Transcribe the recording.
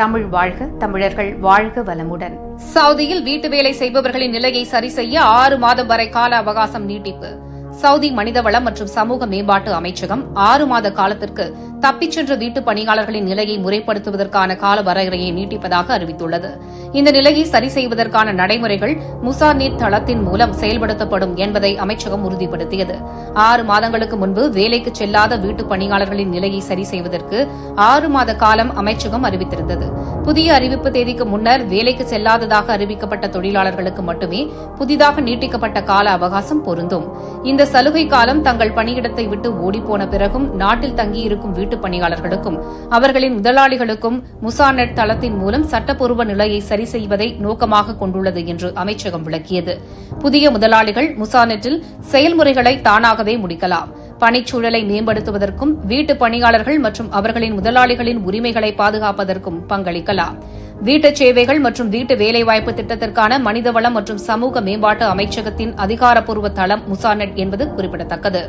தமிழ் வாழ்க தமிழர்கள் வாழ்க வளமுடன். சவுதியில் வீட்டு வேலை செய்பவர்களின் நிலையை சரி செய்ய ஆறு மாதம் வரை கால அவகாசம் நீட்டிப்பு. சவுதி மனிதவளம் மற்றும் சமூக மேம்பாட்டு அமைச்சகம் ஆறு மாத காலத்திற்கு தப்பிச் சென்ற வீட்டுப் பணியாளர்களின் நிலையை முறைப்படுத்துவதற்கான கால வரையறையை நீட்டிப்பதாக அறிவித்துள்ளது. இந்த நிலையை சரி செய்வதற்கான நடைமுறைகள் முசாநீட் தளத்தின் மூலம் செயல்படுத்தப்படும் என்பதை அமைச்சகம் உறுதிப்படுத்தியது. ஆறு மாதங்களுக்கு முன்பு வேலைக்கு செல்லாத வீட்டுப் பணியாளர்களின் நிலையை சரி செய்வதற்கு ஆறு மாத காலம் அமைச்சகம் அறிவித்திருந்தது. புதிய அறிவிப்பு தேதிக்கு முன்னர் வேலைக்கு செல்லாததாக அறிவிக்கப்பட்ட தொழிலாளர்களுக்கு மட்டுமே புதிதாக நீட்டிக்கப்பட்ட கால அவகாசம் பொருந்தும். இந்த சலுகை காலம் தங்கள் பணியிடத்தை விட்டு ஓடிப்போன பிறகும் நாட்டில் தங்கியிருக்கும் வீட்டுப் பணியாளர்களுக்கும் அவர்களின் முதலாளிகளுக்கும் முசாநெட் தளத்தின் மூலம் சட்டப்பூர்வ நிலையை சரி செய்வதை நோக்கமாக கொண்டுள்ளது என்று அமைச்சகம் விளக்கியது. புதிய முதலாளிகள் முசாநெட்டில் செயல்முறைகளை தானாகவே முடிக்கலாம். பணிச்சூழலை மேம்படுத்துவதற்கும் வீட்டு பணியாளர்கள் மற்றும் அவர்களின் முதலாளிகளின் உரிமைகளை பாதுகாப்பதற்கும் பங்களிக்கலாம். வீட்டுச் சேவைகள் மற்றும் வீட்டு வேலைவாய்ப்பு திட்டத்திற்கான மனிதவளம் மற்றும் சமூக மேம்பாட்டு அமைச்சகத்தின் அதிகாரப்பூர்வ தளம் முசாநெட் என்பது குறிப்பிடத்தக்கது.